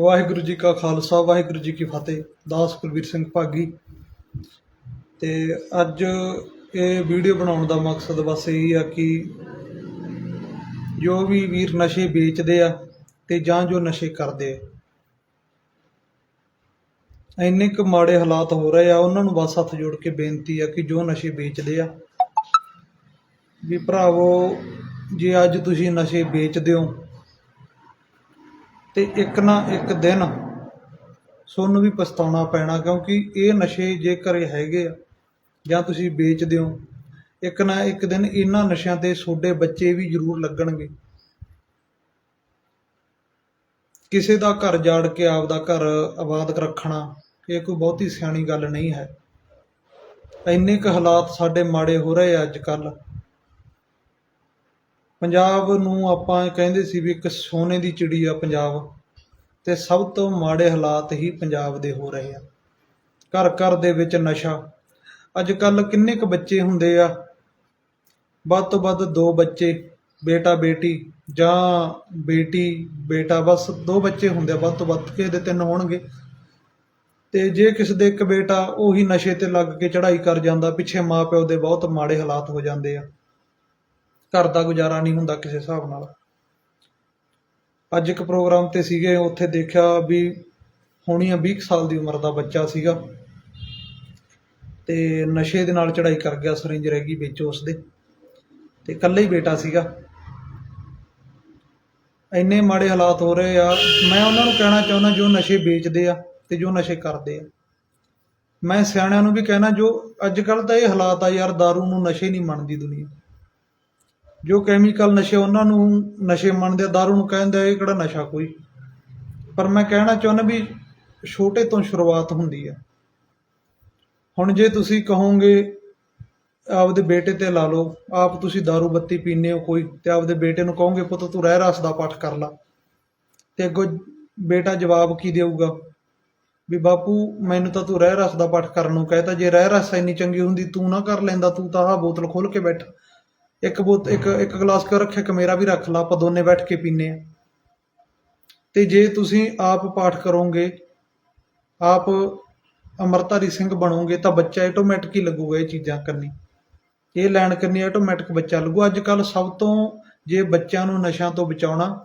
ਵਾਹਿਗੁਰੂ ਜੀ ਕਾ ਖਾਲਸਾ, ਵਾਹਿਗੁਰੂ ਜੀ ਕੀ ਫਤਿਹ। ਦਾਸ ਕੁਲਵੀਰ ਸਿੰਘ ਭਾਗੀ। ਤੇ ਅੱਜ ਇਹ ਵੀਡੀਓ ਬਣਾਉਣ ਦਾ ਮਕਸਦ ਬਸ ਇਹੀ ਆ ਕਿ ਜੋ ਵੀ ਵੀਰ ਨਸ਼ੇ ਵੇਚਦੇ ਆ ਤੇ ਜਾਂ ਜੋ ਨਸ਼ੇ ਕਰਦੇ ਆ, ਇੰਨੇ ਕੁ ਮਾੜੇ ਹਾਲਾਤ ਹੋ ਰਹੇ ਆ, ਉਹਨਾਂ ਨੂੰ ਬਸ ਹੱਥ ਜੋੜ ਕੇ ਬੇਨਤੀ ਆ ਕਿ ਜੋ ਨਸ਼ੇ ਵੇਚਦੇ ਆ, ਵੀ ਭਰਾਵੋ, ਜੇ ਅੱਜ ਤੁਸੀਂ ਨਸ਼ੇ ਵੇਚਦੇ ਹੋ ਤੇ ਇੱਕ ਨਾ ਇੱਕ ਦਿਨ ਤੁਹਾਨੂੰ ਵੀ ਪਛਤਾਉਣਾ ਪੈਣਾ, ਕਿਉਂਕਿ ਇਹ ਨਸ਼ੇ ਜੇ ਘਰੇ ਹੈਗੇ ਆ, ਜਾਂ ਤੁਸੀਂ ਵੇਚਦੇ ਹੋ, ਇੱਕ ਨਾ ਇੱਕ ਦਿਨ ਇਹਨਾਂ ਨਸ਼ਿਆਂ ਤੇ ਤੁਹਾਡੇ ਬੱਚੇ ਵੀ ਜ਼ਰੂਰ ਲੱਗਣਗੇ। ਕਿਸੇ ਦਾ ਘਰ ਜਾੜ ਕੇ ਆਪਦਾ ਘਰ ਆਬਾਦ ਰੱਖਣਾ, ਇਹ ਕੋਈ ਬਹੁਤੀ ਸਿਆਣੀ ਗੱਲ ਨਹੀਂ ਹੈ। ਇੰਨੇ ਕੁ ਹਾਲਾਤ ਸਾਡੇ ਮਾੜੇ ਹੋ ਰਹੇ ਆ ਅੱਜ ਕੱਲ੍ਹ। ਪੰਜਾਬ ਨੂੰ ਆਪਾਂ ਕਹਿੰਦੇ ਸੀ ਵੀ ਇੱਕ ਸੋਨੇ ਦੀ ਚਿੜੀ ਆ ਪੰਜਾਬ, ਤੇ ਸਭ ਤੋਂ ਮਾੜੇ ਹਾਲਾਤ ਹੀ ਪੰਜਾਬ ਦੇ ਹੋ ਰਹੇ ਆ। ਘਰ ਘਰ ਦੇ ਵਿੱਚ ਨਸ਼ਾ। ਅੱਜ ਕੱਲ ਕਿੰਨੇ ਕੁ ਬੱਚੇ ਹੁੰਦੇ ਆ? ਵੱਧ ਤੋਂ ਵੱਧ ਦੋ ਬੱਚੇ, ਬੇਟਾ, ਬੇਟੀ, ਜਾਂ ਬੇਟੀ, ਬੇਟਾ, ਬਸ ਦੋ ਬੱਚੇ ਹੁੰਦੇ ਆ, ਵੱਧ ਤੋਂ ਵੱਧ ਕਿਸੇ ਦੇ ਤਿੰਨ ਹੋਣਗੇ। ਤੇ ਜੇ ਕਿਸੇ ਦੇ ਇੱਕ ਬੇਟਾ, ਉਹੀ ਨਸ਼ੇ ਤੇ ਲੱਗ ਕੇ ਚੜ੍ਹਾਈ ਕਰ ਜਾਂਦਾ, ਪਿੱਛੇ ਮਾਪਿਓ ਦੇ ਬਹੁਤ ਮਾੜੇ ਹਾਲਾਤ ਹੋ ਜਾਂਦੇ ਆ। ਘਰ ਦਾ ਗੁਜ਼ਾਰਾ ਨਹੀਂ ਹੁੰਦਾ ਕਿਸੇ ਹਿਸਾਬ ਨਾਲ। ਅੱਜ ਇੱਕ ਪ੍ਰੋਗਰਾਮ ਤੇ ਸੀਗੇ, ਉੱਥੇ ਦੇਖਿਆ ਵੀ ਹੋਣੀ ਆ 20 ਕੁ ਸਾਲ ਦੀ ਉਮਰ ਦਾ ਬੱਚਾ ਸੀਗਾ ਤੇ ਨਸ਼ੇ ਦੇ ਨਾਲ ਚੜਾਈ ਕਰ ਗਿਆ ਸਰਿੰਜ ਰਹਿ ਗਈ ਵਿੱਚ ਉਸਦੇ ਤੇ ਇਕੱਲਾ ਹੀ ਬੇਟਾ ਸੀਗਾ। ਇੰਨੇ ਮਾੜੇ ਹਾਲਾਤ ਹੋ ਰਹੇ ਆ। ਮੈਂ ਉਹਨਾਂ ਨੂੰ ਕਹਿਣਾ ਚਾਹੁੰਦਾ, ਜੋ ਨਸ਼ੇ ਵੇਚਦੇ ਆ ਤੇ ਜੋ ਨਸ਼ੇ ਕਰਦੇ ਆ। ਮੈਂ ਸਿਆਣਿਆਂ ਨੂੰ ਵੀ ਕਹਿਣਾ, ਜੋ ਅੱਜ ਕੱਲ ਤਾਂ ਇਹ ਹਾਲਾਤ ਆ ਯਾਰ दारू ਨੂੰ ਨਸ਼ੇ ਨਹੀਂ ਮੰਨਦੀ ਦੁਨੀਆ। ਜੋ ਕੈਮੀਕਲ ਨਸ਼ੇ ਉਹਨਾਂ ਨੂੰ, ਨਸ਼ੇ ਮੰਨਦੇ ਦਾਰੂ ਨੂੰ ਕਹਿੰਦੇ ਇਹ ਕਿਹੜਾ ਨਸ਼ਾ ਕੋਈ? ਪਰ ਮੈਂ ਕਹਿਣਾ ਚਾਹੁੰਦਾ ਵੀ ਛੋਟੇ ਤੋਂ ਸ਼ੁਰੂਆਤ ਹੁੰਦੀ ਹੈ। ਹੁਣ ਜੇ ਤੁਸੀਂ ਕਹੋਗੇ, ਆਪਦੇ ਬੇਟੇ ਤੇ ਲਾ ਲਓ, ਆਪ ਤੁਸੀਂ ਦਾਰੂ ਬੱਤੀ ਪੀਨੇ ਹੋ ਕੋਈ, ਤੇ ਆਪਦੇ ਬੇਟੇ ਨੂੰ ਕਹੋਗੇ, ਪੁੱਤ ਤੂੰ ਰਹਿ ਰਸ ਦਾ ਪਾਠ ਕਰ ਲਾ। ਤੇ ਅੱਗੋ ਬੇਟਾ ਜਵਾਬ ਕੀ ਦੇਊਗਾ? ਵੀ ਬਾਪੂ, ਮੈਨੂੰ ਤਾਂ ਤੂੰ ਰਹਿ ਰਸ ਦਾ ਪਾਠ ਕਰਨ ਨੂੰ ਕਹਿਤਾ, ਜੇ ਰਹਿ ਰਸ ਇੰਨੀ ਚੰਗੀ ਹੁੰਦੀ, ਤੂੰ ਨਾ ਕਰ ਲੈਂਦਾ, ਤੂੰ ਤਾਂ ਆਹ ਬੋਤਲ ਖੋਲ ਕੇ ਬੈਠਾ। ਇੱਕ ਬੋਤ ਇੱਕ ਇੱਕ ਗਲਾਸ ਕਿਉਂ ਰੱਖਿਆ? ਕਿ ਮੇਰਾ ਵੀ ਰੱਖ ਲਾ ਆਪਾਂ ਦੋਨੇ ਬੈਠ ਕੇ ਪੀਨੇ ਆ ਤੇ ਜੇ ਤੁਸੀਂ ਆਪ ਪਾਠ ਕਰੋਗੇ ਆਪ ਅੰਮ੍ਰਿਤਧਾਰੀ ਸਿੰਘ ਬਣੋਗੇ ਤਾਂ ਬੱਚਾ ਆਟੋਮੈਟਿਕ ਹੀ ਲੱਗੂਗਾ ਇਹ ਚੀਜ਼ਾਂ ਕਰਨੀ। ਇਹ ਲੈਣ ਕਰਨੀ ਆਟੋਮੈਟਿਕ ਬੱਚਾ ਲੱਗੂ। ਅੱਜ ਕੱਲ ਸਭ ਤੋਂ ਜੇ ਬੱਚਿਆਂ ਨੂੰ ਨਸ਼ਿਆਂ ਤੋਂ ਬਚਾਉਣਾ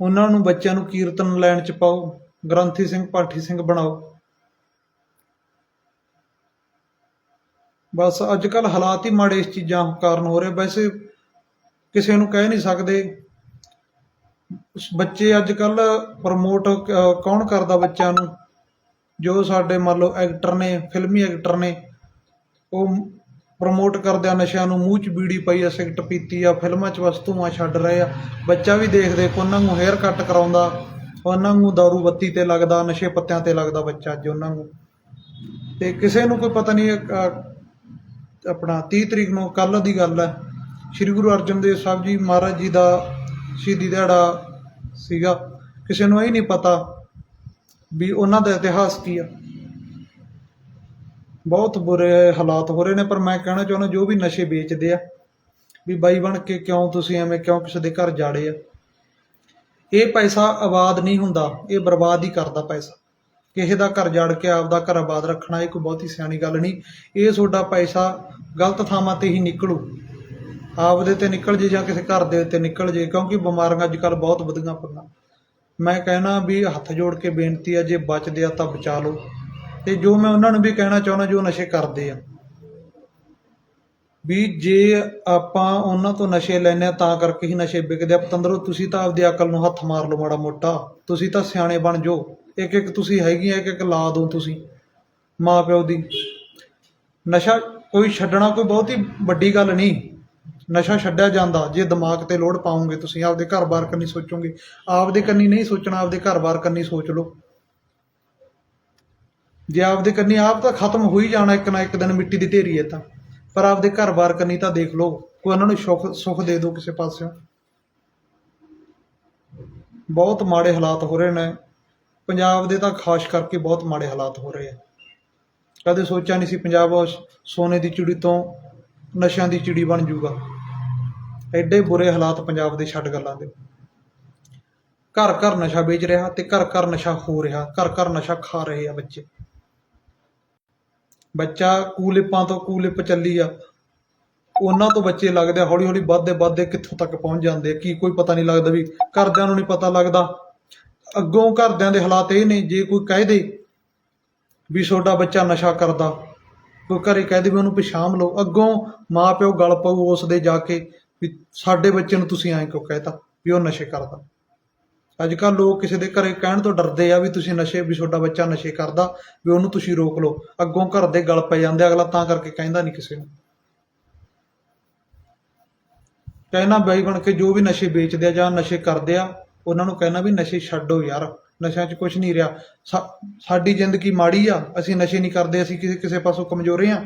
ਉਹਨਾਂ ਨੂੰ ਬੱਚਿਆਂ ਨੂੰ ਕੀਰਤਨ ਲੈਣ ਚ ਪਾਓ ਗ੍ਰੰਥੀ ਸਿੰਘ ਪਾਠੀ ਸਿੰਘ ਬਣਾਓ। ਬਸ ਅੱਜ ਕੱਲ ਹਾਲਾਤ ਹੀ ਮਾੜੇ ਇਸ ਚੀਜ਼ਾਂ ਕਾਰਨ ਹੋ ਰਹੇ ਵੈਸੇ ਕਿਸੇ ਨੂੰ ਕਹਿ ਨਹੀਂ ਸਕਦੇ। ਬੱਚੇ ਅੱਜ ਕੱਲ ਪ੍ਰਮੋਟ ਕੌਣ ਕਰਦਾ ਬੱਚਿਆਂ ਨੂੰ? ਜੋ ਸਾਡੇ ਮੰਨ ਲਓ ਐਕਟਰ ਨੇ, ਫਿਲਮੀ ਐਕਟਰ ਨੇ, ਉਹ ਪ੍ਰਮੋਟ ਕਰਦੇ ਆ ਨਸ਼ਿਆਂ ਨੂੰ ਮੂੰਹ 'ਚ ਬੀੜੀ ਪਾਈ ਆ, ਸਿਗਰਟ ਪੀਤੀ ਆ, ਫਿਲਮਾਂ 'ਚ ਵਸਤੂਆਂ ਛੱਡ ਰਹੇ ਆ। ਬੱਚਾ ਵੀ ਦੇਖਦੇ ਉਹਨਾਂ ਨੂੰ ਹੇਅਰ ਕੱਟ ਕਰਾਉਂਦਾ ਉਹਨਾਂ ਨੂੰ ਦਾਰੂ ਬੱਤੀ ਤੇ ਲੱਗਦਾ, ਨਸ਼ੇ ਪੱਤਿਆਂ ਤੇ ਲੱਗਦਾ ਬੱਚਾ ਅੱਜ ਉਹਨਾਂ ਨੂੰ। ਤੇ ਕਿਸੇ ਨੂੰ ਕੋਈ ਪਤਾ ਨਹੀਂ ਆਪਣਾ 30 ਤਰੀਕ ਨੂੰ ਕੱਲ ਦੀ ਗੱਲ ਹੈ। ਸ੍ਰੀ ਗੁਰੂ ਅਰਜਨ ਦੇਵ ਸਾਹਿਬ ਜੀ ਮਹਾਰਾਜ ਜੀ ਦਾ ਸ਼ਹੀਦੀ ਦਿਹਾੜਾ ਸੀਗਾ। ਕਿਸੇ ਨੂੰ ਇਹ ਨਹੀਂ ਪਤਾ ਵੀ ਉਹਨਾਂ ਦਾ ਇਤਿਹਾਸ ਕੀ ਆ। ਬਹੁਤ ਬੁਰੇ ਹਾਲਾਤ ਹੋ ਰਹੇ ਨੇ, ਪਰ ਮੈਂ ਕਹਿਣਾ ਚਾਹੁੰਦਾ ਜੋ ਵੀ ਨਸ਼ੇ ਵੇਚਦੇ ਆ, ਵੀ ਬਾਈ ਬਣ ਕੇ ਕਿਉਂ ਤੁਸੀਂ ਐਵੇਂ, ਕਿਉਂ ਕਿਸੇ ਦੇ ਘਰ ਜਾੜੇ ਆ। ਇਹ ਪੈਸਾ ਆਬਾਦ ਨਹੀਂ ਹੁੰਦਾ, ਇਹ ਬਰਬਾਦ ਹੀ ਕਰਦਾ ਪੈਸਾ। ਕਿਸੇ ਦਾ ਘਰ ਜੜ ਕੇ ਆਪਦਾ ਘਰ ਆਬਾਦ ਰੱਖਣਾ ਇਹ ਕੋਈ ਬਹੁਤੀ ਸਿਆਣੀ ਗੱਲ ਨਹੀਂ। ਇਹ ਤੁਹਾਡਾ ਪੈਸਾ ਗਲਤ ਥਾਵਾਂ ਤੇ ਹੀ ਨਿਕਲੂ। ਆਪਦੇ ਤੇ ਨਿਕਲ ਜੇ ਜਾਂ ਕਿਸੇ ਘਰ ਦੇ ਉੱਤੇ ਨਿਕਲ ਜੇ, ਕਿਉਂਕਿ ਬਿਮਾਰੀਆਂ ਅੱਜ ਕੱਲ ਬਹੁਤ ਵਧੀਆਂ ਪਈਆਂ। ਮੈਂ ਕਹਿਣਾ ਵੀ ਹੱਥ ਜੋੜ ਕੇ ਬੇਨਤੀ ਆ, ਜੇ ਬਚਦੇ ਆ ਤਾਂ ਬਚਾ ਲਓ। ਤੇ ਜੋ ਮੈਂ ਉਹਨਾਂ ਨੂੰ ਵੀ ਕਹਿਣਾ ਚਾਹੁੰਦਾ, ਜੋ ਨਸ਼ੇ ਕਰਦੇ ਆ। ਵੀ ਜੇ ਆਪਾਂ ਉਹਨਾਂ ਤੋਂ ਨਸ਼ੇ ਲੈਨੇ ਆ, ਤਾਂ ਕਰਕੇ ਹੀ ਨਸ਼ੇ ਵਿਕਦੇ ਆ। ਪਤੰਦਰੋ, ਤੁਸੀਂ ਤਾਂ ਆਪਦੀ ਅਕਲ ਨੂੰ ਹੱਥ ਮਾਰ ਲਓ ਮਾੜਾ ਮੋਟਾ। ਤੁਸੀਂ ਤਾਂ ਸਿਆਣੇ ਬਣ ਜਾਓ। ਇੱਕ ਇੱਕ ਤੁਸੀਂ ਹੈਗੀ ਆ, ਇੱਕ ਇੱਕ ਲਾ ਦੋ ਤੁਸੀਂ ਮਾਂ ਪਿਓ ਦੀ। ਨਸ਼ਾ ਕੋਈ ਛੱਡਣਾ ਕੋਈ ਬਹੁਤੀ ਵੱਡੀ ਗੱਲ ਨਹੀਂ। ਨਸ਼ਾ ਛੱਡਿਆ ਜਾਂਦਾ, ਜੇ ਦਿਮਾਗ ਤੇ ਲੋਡ ਪਾਉਂਗੇ ਤੁਸੀਂ, ਆਪਦੇ ਘਰ-ਬਾਰ ਕੰਨੀ ਸੋਚੋਗੇ। ਆਪਦੇ ਕੰਨੀ ਨਹੀਂ ਸੋਚਣਾ, ਆਪਦੇ ਘਰ-ਬਾਰ ਕੰਨੀ ਸੋਚ ਲਓ। ਜੇ ਆਪਦੇ ਕੰਨੀ ਆਪ ਤਾਂ ਖਤਮ ਹੋ ਹੀ ਜਾਣਾ ਇੱਕ ਨਾ ਇੱਕ ਦਿਨ ਮਿੱਟੀ ਦੀ ਢੇਰੀ ਹੈ ਤਾਂ, ਪਰ ਆਪਦੇ ਘਰ-ਬਾਰ ਕੰਨੀ ਤਾਂ ਦੇਖ ਲਓ। ਕੋਈ ਉਹਨਾਂ ਨੂੰ ਸੁੱਖ ਸੁੱਖ ਦੇ ਦਿਓ ਕਿਸੇ ਪਾਸਿਓਂ। ਬਹੁਤ ਮਾੜੇ ਹਾਲਾਤ ਹੋ ਰਹੇ ਨੇ। ਪੰਜਾਬ ਦੇ ਤਾਂ ਖਾਸ ਕਰਕੇ ਬਹੁਤ ਮਾੜੇ ਹਾਲਾਤ ਹੋ ਰਹੇ ਆ। ਕਦੇ ਸੋਚਿਆ ਨਹੀਂ ਸੀ ਪੰਜਾਬ ਸੋਨੇ ਦੀ ਚਿੜੀ ਤੋਂ ਨਸ਼ਿਆਂ ਦੀ ਚਿੜੀ ਬਣ ਜਾਊਗਾ ਐਡੇ ਬੁਰੇ ਹਾਲਾਤ ਪੰਜਾਬ ਦੇ ਛੱਡ ਗੱਲਾਂ ਦੇ। ਘਰ ਘਰ ਨਸ਼ਾ ਵੇਚ ਰਿਹਾ ਤੇ ਘਰ ਘਰ ਨਸ਼ਾ ਹੋ ਰਿਹਾ, ਘਰ ਘਰ ਨਸ਼ਾ ਖਾ ਰਹੇ ਆ ਬੱਚੇ। ਬੱਚਾ ਕੂਲਿਪਾਂ ਤੋਂ ਕੂਲਿਪ ਚੱਲੀ ਆ। ਉਹਨਾਂ ਤੋਂ ਬੱਚੇ ਲੱਗਦੇ ਹੌਲੀ ਹੌਲੀ ਵੱਧਦੇ ਵੱਧਦੇ ਕਿੱਥੋਂ ਤੱਕ ਪਹੁੰਚ ਜਾਂਦੇ ਕੀ ਕੋਈ ਪਤਾ ਨਹੀਂ ਲੱਗਦਾ ਵੀ ਘਰਦਿਆਂ ਨੂੰ ਨਹੀਂ ਪਤਾ ਲੱਗਦਾ। ਅੱਗੋਂ ਘਰਦਿਆਂ ਦੇ ਹਾਲਾਤ ਇਹ ਨੇ ਜੇ ਕੋਈ ਕਹਿ ਦੇ ਵੀ ਤੁਹਾਡਾ ਬੱਚਾ ਨਸ਼ਾ ਕਰਦਾ ਕੋਈ ਘਰੇ ਕਹਿ ਦੇ ਵੀ ਉਹਨੂੰ ਪਛਾਣ ਲਓ ਅੱਗੋਂ ਮਾਂ ਪਿਓ ਗਲ ਪਊ ਉਸ ਦੇ ਜਾ ਕੇ ਵੀ ਸਾਡੇ ਬੱਚੇ ਨੂੰ ਤੁਸੀਂ ਐਂ ਕਿਉਂ ਕਹਿਤਾ ਵੀ ਉਹ ਨਸ਼ੇ ਕਰਦਾ। ਅੱਜ ਕੱਲ੍ਹ ਲੋਕ ਕਿਸੇ ਦੇ ਘਰੇ ਕਹਿਣ ਤੋਂ ਡਰਦੇ ਆ ਵੀ ਤੁਸੀਂ ਨਸ਼ੇ ਵੀ ਤੁਹਾਡਾ ਬੱਚਾ ਨਸ਼ੇ ਕਰਦਾ ਵੀ ਉਹਨੂੰ ਤੁਸੀਂ ਰੋਕ ਲਓ। ਅੱਗੋਂ ਘਰ ਦੇ ਗਲ ਪੈ ਜਾਂਦੇ ਆ, ਅਗਲਾ ਤਾਂ ਕਰਕੇ ਕਹਿੰਦਾ ਨਹੀਂ ਕਿਸੇ ਨੂੰ। ਕਹਿਣਾ ਬਾਈ ਬਣ ਕੇ ਜੋ ਵੀ ਨਸ਼ੇ ਵੇਚਦੇ ਆ ਜਾਂ ਨਸ਼ੇ ਕਰਦੇ ਆ ਉਹਨਾਂ ਨੂੰ ਕਹਿਣਾ ਵੀ ਨਸ਼ੇ ਛੱਡੋ ਯਾਰ, ਨਸ਼ਿਆਂ 'ਚ ਕੁਝ ਨਹੀਂ ਰਿਹਾ। ਸਾਡੀ ਜ਼ਿੰਦਗੀ ਮਾੜੀ ਆ, ਅਸੀਂ ਨਸ਼ੇ ਨਹੀਂ ਕਰਦੇ, ਅਸੀਂ ਕਿਸੇ ਕਿਸੇ ਪਾਸੋਂ ਕਮਜ਼ੋਰੇ ਆ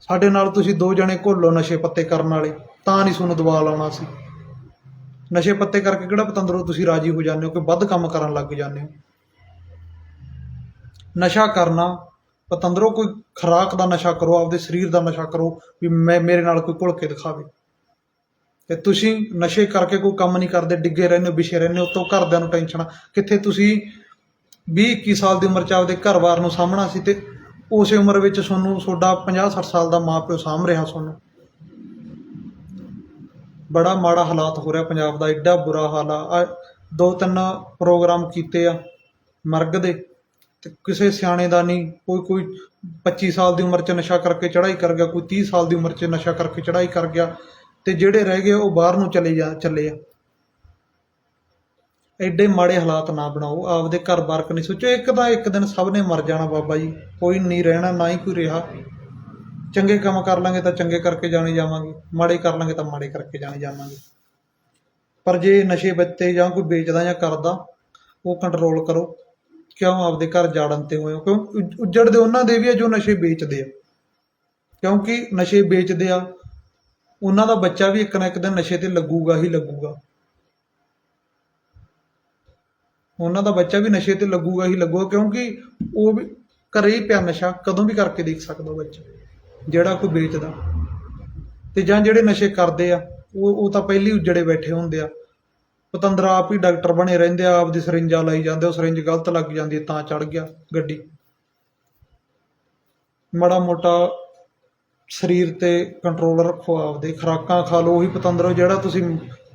ਸਾਡੇ ਨਾਲ ਤੁਸੀਂ ਦੋ ਜਣੇ ਘੋਲੋ ਨਸ਼ੇ ਪੱਤੇ ਕਰਨ ਵਾਲੇ, ਤਾਂ ਨਹੀਂ ਤੁਹਾਨੂੰ ਦਵਾ ਲਾਉਣਾ ਸੀ ਨਸ਼ੇ ਪੱਤੇ ਕਰਕੇ ਕਿਹੜਾ ਪਤੰਦਰੋਂ ਤੁਸੀਂ ਰਾਜੀ ਹੋ ਜਾਂਦੇ ਹੋ ਕਿ ਵੱਧ ਕੰਮ ਕਰਨ ਲੱਗ ਜਾਂਦੇ ਹੋ? ਨਸ਼ਾ ਕਰਨਾ, ਪਤੰਦਰੋਂ ਕੋਈ ਖੁਰਾਕ ਦਾ ਨਸ਼ਾ ਕਰੋ, ਆਪਦੇ ਸਰੀਰ ਦਾ ਨਸ਼ਾ ਕਰੋ, ਵੀ ਮੈਂ, ਮੇਰੇ ਨਾਲ ਕੋਈ ਘੁਲ ਕੇ ਦਿਖਾਵੇ। ਤੇ ਤੁਸੀਂ ਨਸ਼ੇ ਕਰਕੇ ਕੋਈ ਕੰਮ ਨਹੀਂ ਕਰਦੇ, ਡਿੱਗੇ ਰਹਿੰਦੇ ਹੋ, ਵਿਛੇ ਰਹਿੰਦੇ ਹੋ ਤੋਂ ਘਰਦਿਆਂ ਨੂੰ ਟੈਨਸ਼ਨ ਕਿੱਥੇ ਤੁਸੀਂ 20 21 ਸਾਲ ਦੀ ਉਮਰ ਚ ਆਪਦੇ ਘਰ-ਬਾਰ ਨੂੰ ਸਾਹਮਣਾ ਸੀ ਤੇ ਉਸੇ ਉਮਰ ਵਿੱਚ ਤੁਹਾਨੂੰ ਤੁਹਾਡਾ 50 60 ਸਾਲ ਦਾ ਮਾਪਿਓ ਸਾਂਭ ਰਿਹਾ ਤੁਹਾਨੂੰ। ਬੜਾ ਮਾੜਾ ਹਾਲਾਤ ਹੋ ਰਿਹਾ ਪੰਜਾਬ ਦਾ ਐਡਾ ਬੁਰਾ ਹਾਲ ਆ। ਦੋ ਤਿੰਨ ਪ੍ਰੋਗਰਾਮ ਕੀਤੇ ਆ ਮਰਗ ਦੇ ਤੇ ਕਿਸੇ ਸਿਆਣੇ ਦਾ ਨਹੀਂ, ਕੋਈ ਕੋਈ 25 ਸਾਲ ਦੀ ਉਮਰ 'ਚ ਨਸ਼ਾ ਕਰਕੇ ਚੜਾਈ ਕਰ ਗਿਆ, ਕੋਈ 30 ਸਾਲ ਦੀ ਉਮਰ 'ਚ ਨਸ਼ਾ ਕਰਕੇ ਚੜਾਈ ਕਰ ਗਿਆ। ਤੇ ਜਿਹੜੇ ਰਹਿ ਗਏ ਉਹ ਬਾਹਰ ਨੂੰ ਚਲੇ ਜਾ, ਚੱਲੇ ਆ। ਐਡੇ ਮਾੜੇ ਹਾਲਾਤ ਨਾ ਬਣਾਓ, ਆਪਦੇ ਘਰ-ਬਾਰ ਕਨੀ ਸੋਚੋ, ਇੱਕ ਤਾਂ ਇੱਕ ਦਿਨ ਸਭ ਨੇ ਮਰ ਜਾਣਾ ਬਾਬਾ ਜੀ, ਕੋਈ ਨਹੀਂ ਰਹਿਣਾ, ਨਾ ਹੀ ਕੋਈ ਰਿਹਾ। ਚੰਗੇ ਕੰਮ ਕਰ ਲਾਂਗੇ ਤਾਂ ਚੰਗੇ ਕਰਕੇ ਜਾਣੇ ਜਾਵਾਂਗੇ, ਮਾੜੇ ਕਰ ਲਾਂਗੇ ਤਾਂ ਮਾੜੇ ਕਰਕੇ ਜਾਣੇ ਜਾਵਾਂਗੇ। ਪਰ ਜੇ ਨਸ਼ੇ ਬੱਤੇ ਜਾਂ ਕੋਈ ਵੇਚਦਾ ਜਾਂ ਕਰਦਾ, ਉਹ ਕੰਟਰੋਲ ਕਰੋ। ਕਿਉਂ ਆਪਦੇ ਘਰ ਜਾੜਨ ਤੇ ਹੋਏ ਕਿਉਂ ਉਜ- ਉੱਜੜਦੇ ਉਹਨਾਂ ਦੇ ਵੀ ਆ ਜੋ ਨਸ਼ੇ ਵੇਚਦੇ ਆ। ਕਿਉਂਕਿ ਨਸ਼ੇ ਵੇਚਦੇ ਆ ਉਹਨਾਂ ਦਾ ਬੱਚਾ ਵੀ ਇੱਕ ਨਾ ਇੱਕ ਦਿਨ ਨਸ਼ੇ ਤੇ ਲੱਗੂਗਾ ਹੀ ਲੱਗੂਗਾ। ਉਹਨਾਂ ਦਾ ਬੱਚਾ ਵੀ ਨਸ਼ੇ ਤੇ ਲੱਗੂਗਾ ਹੀ ਲੱਗੂਗਾ ਕਿਉਂਕਿ ਉਹ ਵੀ ਘਰੇ ਹੀ ਪਿਆ ਨਸ਼ਾ, ਕਦੋਂ ਵੀ ਕਰਕੇ ਦੇਖ ਸਕਦਾ ਬੱਚਾ, ਜਿਹੜਾ ਕੋਈ ਵੇਚਦਾ। ਤੇ ਜਾਂ ਜਿਹੜੇ ਨਸ਼ੇ ਕਰਦੇ ਆ, ਉਹ ਉਹ ਤਾਂ ਪਹਿਲੀ ਉਜੜੇ ਬੈਠੇ ਹੁੰਦੇ ਆ। ਪਤੰਦਰ ਆਪ ਹੀ ਡਾਕਟਰ ਬਣੇ ਰਹਿੰਦੇ ਆ ਆਪ ਦੀ ਸਰਿੰਜਾਂ ਲਾਈ ਜਾਂਦੇ ਉਹ ਸਰਿੰਜ ਗਲਤ ਲੱਗ ਜਾਂਦੀ ਤਾਂ ਚੜ ਗਿਆ ਗੱਡੀ। ਮਾੜਾ ਮੋਟਾ ਸਰੀਰ ਤੇ ਕੰਟਰੋਲ ਰੱਖੋ ਆਪਦੇ, ਖੁਰਾਕਾਂ ਖਾ ਲਓ, ਉਹੀ ਪਤੰਦਰੋ ਜਿਹੜਾ ਤੁਸੀਂ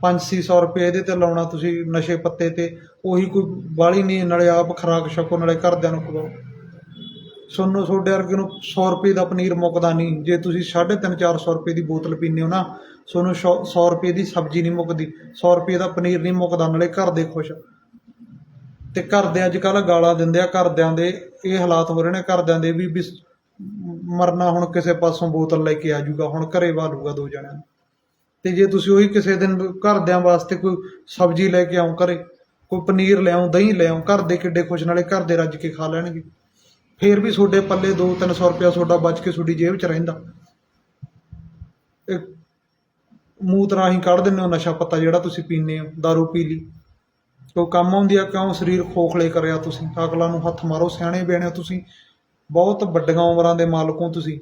5-600 ਰੁਪਏ ਇਹਦੇ ਤੇ ਲਾਉਣਾ, ਤੁਸੀਂ ਨਸ਼ੇ ਪੱਤੇ ਤੇ, ਉਹੀ ਕੋਈ ਬਾਲੀ ਨਹੀਂ, ਨਾਲੇ ਆਪ ਖੁਰਾਕ ਛਕੋ, ਨਾਲੇ ਘਰਦਿਆਂ ਨੂੰ ਖਵਾਓ। ਸੋਨੂੰ ਤੁਹਾਡੇ ਵਰਗੇ ਨੂੰ 100 ਰੁਪਏ ਦਾ ਪਨੀਰ ਮੁੱਕਦਾ ਨਹੀਂ, ਜੇ ਤੁਸੀਂ 3.5 400 ਰੁਪਏ ਦੀ ਬੋਤਲ ਪੀਂਦੇ ਹੋ ਨਾ ਤੁਹਾਨੂੰ 100 ਰੁਪਏ ਦੀ ਸਬਜ਼ੀ ਨਹੀਂ ਮੁੱਕਦੀ 100 ਰੁਪਏ ਦਾ ਪਨੀਰ ਨਹੀਂ ਮੁੱਕਦਾ, ਨਾਲੇ ਘਰ ਦੇ ਖੁਸ਼ ਤੇ ਘਰ ਦੇ ਅੱਜ ਕੱਲ ਗਾਲਾਂ ਦਿੰਦੇ ਆ, ਘਰਦਿਆਂ ਦੇ, ਇਹ ਹਾਲਾਤ ਹੋ ਰਹੇ ਨੇ, ਘਰਦਿਆਂ ਦੇ ਵੀ ਵੀ ਮਰਨਾ ਹੁਣ ਕਿਸੇ ਪਾਸੋਂ ਬੋਤਲ ਲੈ ਕੇ ਆ ਜਾਊਗਾ, ਹੁਣ ਘਰੇ ਵਾਲੂਗਾ ਦੋ ਜਣਿਆਂ ਨੂੰ। ਤੇ ਜੇ ਤੁਸੀਂ ਉਹੀ ਕਿਸੇ ਦਿਨ ਘਰਦਿਆਂ ਵਾਸਤੇ ਕੋਈ ਸਬਜ਼ੀ ਲੈ ਕੇ ਆਉਂ ਘਰੇ, ਕੋਈ ਪਨੀਰ ਲਿਆਉਂ ਦਹੀਂ ਲਿਆਉਂ ਘਰ ਦੇ ਕਿੱਡੇ ਖੁਸ਼ ਨਾਲੇ ਘਰ ਦੇ ਰੱਜ ਕੇ ਖਾ ਲੈਣਗੇ। ਫੇਰ ਵੀ ਤੁਹਾਡੇ ਪੱਲੇ 2-300 ਰੁਪਇਆ ਤੁਹਾਡਾ ਬਚ ਕੇ ਤੁਹਾਡੀ ਜੇਬ 'ਚ ਰਹਿੰਦਾ। ਇਹ ਮੂਤ ਰਾਹੀਂ ਕੱਢ ਦਿੰਦੇ ਹੋ ਨਸ਼ਾ ਪੱਤਾ ਜਿਹੜਾ ਤੁਸੀਂ ਪੀਂਦੇ ਹੋ दारू ਪੀ ਲਈ। ਉਹ ਕੰਮ ਆਉਂਦੀ ਆ, ਕਿਉਂ ਸਰੀਰ ਖੋਖਲੇ ਕਰਿਆ ਤੁਸੀਂ? ਅਗਲਾ ਨੂੰ ਹੱਥ ਮਾਰੋ, ਸਿਆਣੇ ਬਿਆਣੇ ਹੋ ਤੁਸੀਂ। ਬਹੁਤ ਵੱਡੀਆਂ ਉਮਰਾਂ ਦੇ ਮਾਲਕ ਹੋ ਤੁਸੀਂ।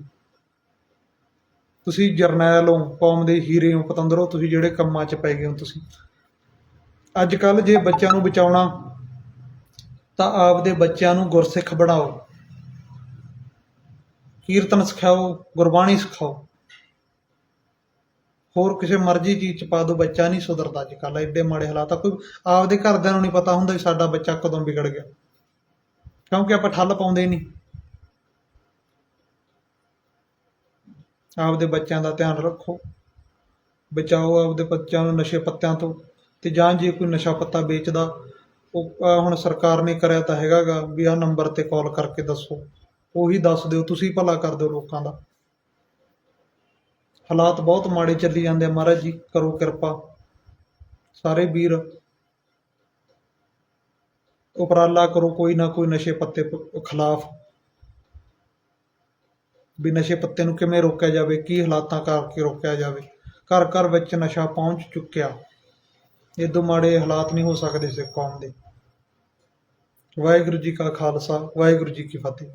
ਤੁਸੀਂ ਜਰਨੈਲ ਹੋ, ਕੌਮ ਦੇ ਹੀਰੇ ਹੋ, ਪਤੰਦਰੋ ਤੁਸੀਂ ਜਿਹੜੇ ਕੰਮਾਂ 'ਚ ਪੈ ਗਏ ਹੋ ਤੁਸੀਂ। ਅੱਜ ਕੱਲ ਜੇ ਬੱਚਿਆਂ ਨੂੰ ਬਚਾਉਣਾ, ਤਾਂ ਆਪਦੇ ਬੱਚਿਆਂ ਨੂੰ ਗੁਰਸਿੱਖ ਬਣਾਓ। ਕੀਰਤਨ ਸਿਖਾਓ, ਗੁਰਬਾਣੀ ਸਿਖਾਓ। ਹੋਰ ਕਿਸੇ ਮਰਜ਼ੀ ਚੀਜ਼ ਚ ਪਾ ਦੋ ਬੱਚਾ ਨਹੀਂ ਸੁਧਰਦਾ ਅੱਜ ਕੱਲ ਐਡੇ ਮਾੜੇ ਹਾਲਾਤ ਆ, ਕੋਈ ਆਪਦੇ ਘਰਦਿਆਂ ਨੂੰ ਨਹੀਂ ਪਤਾ ਹੁੰਦਾ ਵੀ ਸਾਡਾ ਬੱਚਾ ਕਦੋਂ ਵਿਗੜ ਗਿਆ। ਕਿਉਂਕਿ ਆਪਾਂ ਠੱਲ ਪਾਉਂਦੇ ਨਹੀਂ। ਆਪਦੇ ਬੱਚਿਆਂ ਦਾ ਧਿਆਨ ਰੱਖੋ। ਬਚਾਓ ਆਪਦੇ ਬੱਚਿਆਂ ਨੂੰ ਨਸ਼ੇ ਪੱਤਿਆਂ ਤੋਂ। ਤੇ ਜਾਂ ਜੇ ਕੋਈ ਨਸ਼ਾ ਪੱਤਾ ਵੇਚਦਾ, ਉਹ ਹੁਣ ਸਰਕਾਰ ਨੇ ਕਰਿਆ ਤਾਂ ਹੈਗਾਗਾ ਵੀ ਆਹ ਨੰਬਰ ਤੇ ਕਾਲ ਕਰਕੇ ਦੱਸੋ। ਉਹੀ ਦੱਸ ਦਿਓ, ਤੁਸੀਂ ਭਲਾ ਕਰ ਦਿਓ ਲੋਕਾਂ ਦਾ। ਹਾਲਾਤ ਬਹੁਤ ਮਾੜੇ ਚੱਲੀ ਜਾਂਦੇ ਆ ਮਹਾਰਾਜ ਜੀ, ਕਰੋ ਕਿਰਪਾ। ਸਾਰੇ ਵੀਰ ਉਪਰਾਲਾ ਕਰੋ, ਕੋਈ ਨਾ ਕੋਈ ਨਸ਼ੇ ਪੱਤੇ ਖਿਲਾਫ। ਵੀ ਨਸ਼ੇ ਪੱਤੇ ਨੂੰ ਕਿਵੇਂ ਰੋਕਿਆ ਜਾਵੇ, ਕੀ ਹਾਲਾਤਾਂ ਕਰਕੇ ਰੋਕਿਆ ਜਾਵੇ। ਘਰ ਘਰ ਵਿੱਚ ਨਸ਼ਾ ਪਹੁੰਚ ਚੁੱਕਿਆ। ਇਦੋਂ ਮਾੜੇ ਹਾਲਾਤ ਨਹੀਂ ਹੋ ਸਕਦੇ ਸਿੱਖ ਕੌਮ ਦੇ। ਵਾਹਿਗੁਰੂ ਜੀ ਕਾ ਖਾਲਸਾ, ਵਾਹਿਗੁਰੂ ਜੀ ਕੀ ਫਤਿਹ।